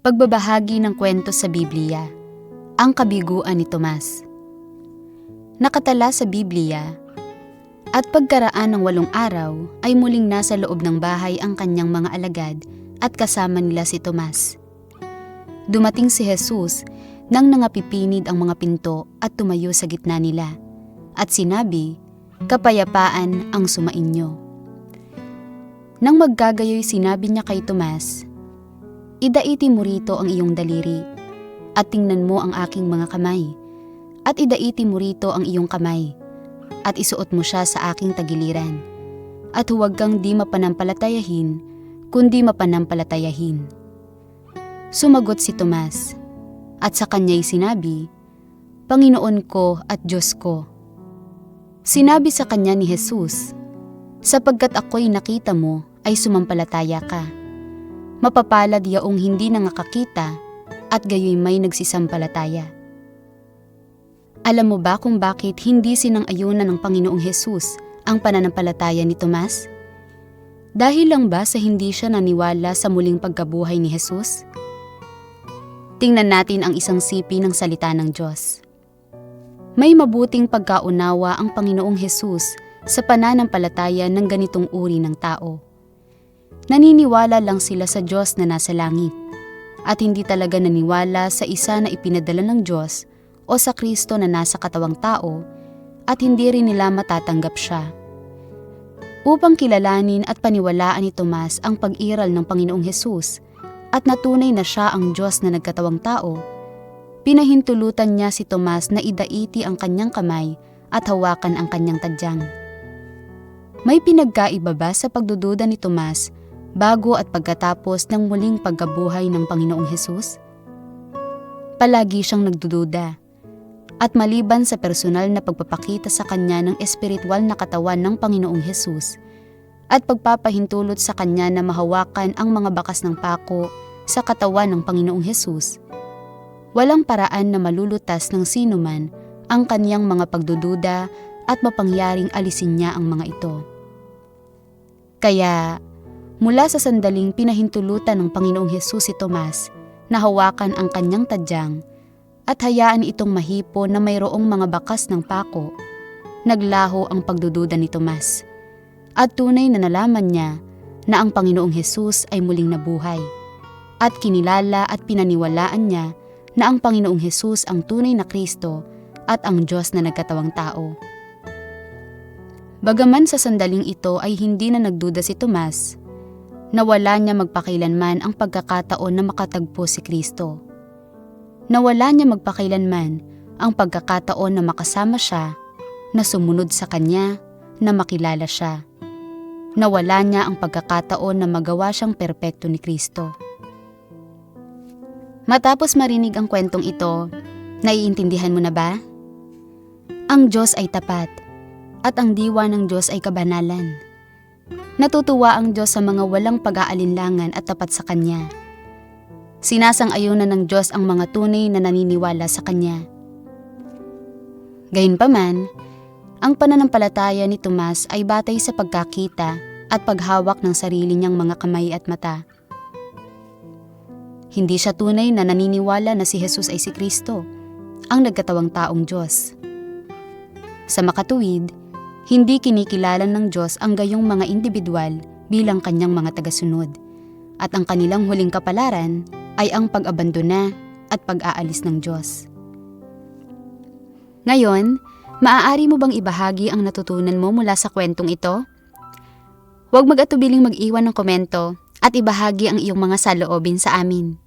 Pagbabahagi ng kwento sa Biblia, ang kabiguan ni Tomas. Nakatala sa Biblia, at pagkaraan ng walong araw ay muling nasa loob ng bahay ang kanyang mga alagad at kasama nila si Tomas. Dumating si Jesus nang nangapipinid ang mga pinto at tumayo sa gitna nila, at sinabi, Kapayapaan ang sumainyo. Nang maggagayoy sinabi niya kay Tomas, Idaiti mo rito ang iyong daliri, at tingnan mo ang aking mga kamay, at idaiti mo rito ang iyong kamay, at isuot mo siya sa aking tagiliran, at huwag kang di mapanampalatayahin, kundi mapanampalatayahin. Sumagot si Tomas, at sa kanya'y sinabi, Panginoon ko at Diyos ko. Sinabi sa kanya ni Jesus, Sapagkat ako'y nakita mo, ay sumampalataya ka mapapalad yaong hindi nangakakita at gayoy may nagsisampalataya. Alam mo ba kung bakit hindi sinang-ayunan ng Panginoong Hesus ang pananampalataya ni Tomas? Dahil lang ba sa hindi siya naniwala sa muling pagkabuhay ni Hesus? Tingnan natin ang isang sipi ng salita ng Diyos. May mabuting pagkaunawa ang Panginoong Hesus sa pananampalataya ng ganitong uri ng tao naniniwala lang sila sa Diyos na nasa langit at hindi talaga naniwala sa isa na ipinadala ng Diyos o sa Kristo na nasa katawang tao at hindi rin nila matatanggap siya. Upang kilalanin at paniwalaan ni Tomas ang pag-iral ng Panginoong Hesus at natunay na siya ang Diyos na nagkatawang tao, pinahintulutan niya si Tomas na idaiti ang kanyang kamay at hawakan ang kanyang tadyang. May pinagkaiba ba sa pagdududa ni Tomas bago at pagkatapos ng muling pagkabuhay ng Panginoong Hesus? Palagi siyang nagdududa. At maliban sa personal na pagpapakita sa kanya ng espiritual na katawan ng Panginoong Hesus, at pagpapahintulot sa kanya na mahawakan ang mga bakas ng pako sa katawan ng Panginoong Hesus, walang paraan na malulutas ng sinuman ang kaniyang mga pagdududa at mapangyaring alisin niya ang mga ito. Kaya, Mula sa sandaling pinahintulutan ng Panginoong Hesus si Tomas na hawakan ang kanyang tadyang at hayaan itong mahipo na mayroong mga bakas ng pako, naglaho ang pagdududa ni Tomas. At tunay na nalaman niya na ang Panginoong Hesus ay muling nabuhay. At kinilala at pinaniwalaan niya na ang Panginoong Hesus ang tunay na Kristo at ang Diyos na nagkatawang tao. Bagaman sa sandaling ito ay hindi na nagduda si Tomas, Nawala niya magpakailanman ang pagkakataon na makatagpo si Kristo. Nawala niya magpakailanman ang pagkakataon na makasama siya, na sumunod sa Kanya, na makilala siya. Nawala niya ang pagkakataon na magawa siyang perpekto ni Kristo. Matapos marinig ang kwentong ito, naiintindihan mo na ba? Ang Diyos ay tapat, at ang diwa ng Diyos ay kabanalan Natutuwa ang Diyos sa mga walang pag-aalinlangan at tapat sa Kanya. Sinasang-ayunan ng Diyos ang mga tunay na naniniwala sa Kanya. Gayunpaman, ang pananampalataya ni Tomas ay batay sa pagkakita at paghawak ng sarili niyang mga kamay at mata. Hindi siya tunay na naniniwala na si Jesus ay si Kristo, ang nagkatawang taong Diyos. Sa makatuwid, hindi kinikilala ng Diyos ang gayong mga individual bilang kanyang mga tagasunod, at ang kanilang huling kapalaran ay ang pag-abandona at pag-aalis ng Diyos. Ngayon, maaari mo bang ibahagi ang natutunan mo mula sa kwentong ito? Huwag mag-atubiling mag-iwan ng komento at ibahagi ang iyong mga saloobin sa amin.